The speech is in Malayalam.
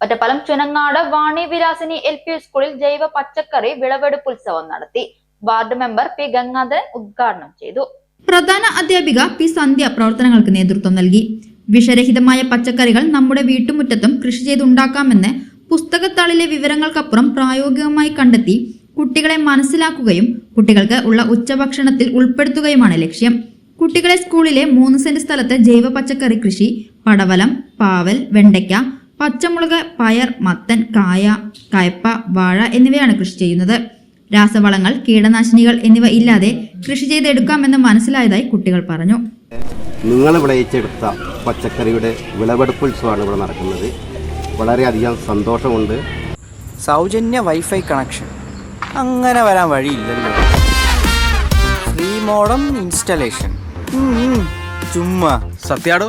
ഒറ്റപ്പാലം ചുനങ്ങാട് വാണി വിലാസിനി എൽ പി സ്കൂളിൽ ജൈവ പച്ചക്കറി വിളവെടുപ്പ് ഉത്സവം നടത്തി. വാർഡ് മെമ്പർ പി ഗംഗാധരൻ ഉദ്ഘാടനം ചെയ്തു. പ്രധാന അധ്യാപിക പി സന്ധ്യ പ്രവർത്തനങ്ങൾക്ക് നേതൃത്വം നൽകി. വിഷരഹിതമായ പച്ചക്കറികൾ നമ്മുടെ വീട്ടുമുറ്റത്തും കൃഷി ചെയ്തുണ്ടാക്കാമെന്ന് പുസ്തകത്താളിലെ വിവരങ്ങൾക്കപ്പുറം പ്രായോഗികമായി കണ്ടെത്തി കുട്ടികളെ മനസ്സിലാക്കുകയും കുട്ടികൾക്ക് ഉള്ള ഉച്ചഭക്ഷണത്തിൽ ഉൾപ്പെടുത്തുകയുമാണ് ലക്ഷ്യം. കുട്ടികളെ സ്കൂളിലെ മൂന്ന് സെന്റ് സ്ഥലത്ത് ജൈവ പച്ചക്കറി കൃഷി പടവലം പാവൽ വെണ്ടയ്ക്ക പച്ചമുളക് പയർ മത്തൻ കായ കയപ്പ വാഴ എന്നിവയാണ് കൃഷി ചെയ്യുന്നത്. രാസവളങ്ങൾ കീടനാശിനികൾ എന്നിവ ഇല്ലാതെ കൃഷി ചെയ്തെടുക്കാമെന്ന് മനസ്സിലായതായി കുട്ടികൾ പറഞ്ഞു. നിങ്ങൾ വിളയിച്ചെടുത്ത പച്ചക്കറിയുടെ വിളവെടുപ്പ് ഉത്സവമാണ് ഇവിടെ നടക്കുന്നത്. വളരെയധികം സന്തോഷമുണ്ട്. സൗജന്യ വൈഫൈ കണക്ഷൻ. അങ്ങനെ വരാൻ വഴിയില്ലല്ലോ ഫ്രീ മോഡം ഇൻസ്റ്റലേഷൻ. ചുമ്മാ. സത്യാടോ?